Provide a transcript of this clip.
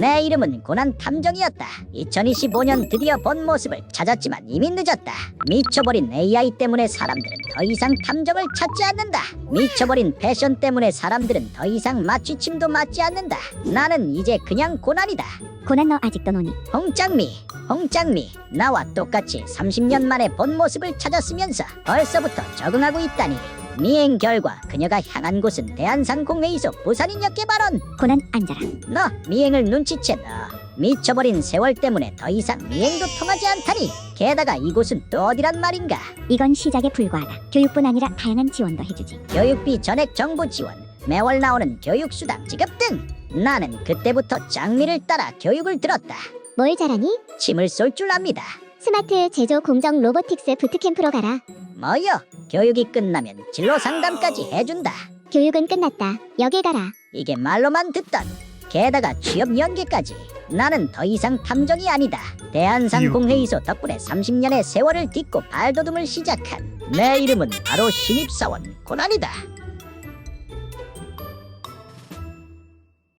내 이름은 고난 탐정이었다. 2025년 드디어 본 모습을 찾았지만 이미 늦었다. 미쳐버린 AI 때문에 사람들은 더 이상 탐정을 찾지 않는다. 미쳐버린 패션 때문에 사람들은 더 이상 맞취침도 맞지 않는다. 나는 이제 그냥 고난이다. 고난 너 아직도 노니 홍장미, 홍장미, 나와 똑같이 30년 만에 본 모습을 찾았으면서 벌써부터 적응하고 있다니. 미행 결과 그녀가 향한 곳은 대한상공회의소 부산인역계 발언. 고난 앉아라 너 미행을 눈치채 너. 미쳐버린 세월 때문에 더 이상 미행도 통하지 않다니. 게다가 이곳은 또 어디란 말인가? 이건 시작에 불과하다 교육뿐 아니라 다양한 지원도 해주지 교육비 전액 정부 지원, 매월 나오는 교육수당 지급 등. 나는 그때부터 장미를 따라 교육을 들었다. 뭘 잘하니? 침을 쏠 줄 압니다. 스마트 제조 공정 로보틱스 부트캠프로 가라 뭐요? 교육이 끝나면 진로 상담까지 해준다. 교육은 끝났다 여길 가라 이게 말로만 듣던. 게다가 취업 연계까지. 나는 더 이상 탐정이 아니다. 대한상 공회의소 덕분에 30년의 세월을 딛고 발돋움을 시작한 내 이름은 바로 신입사원 고난이다.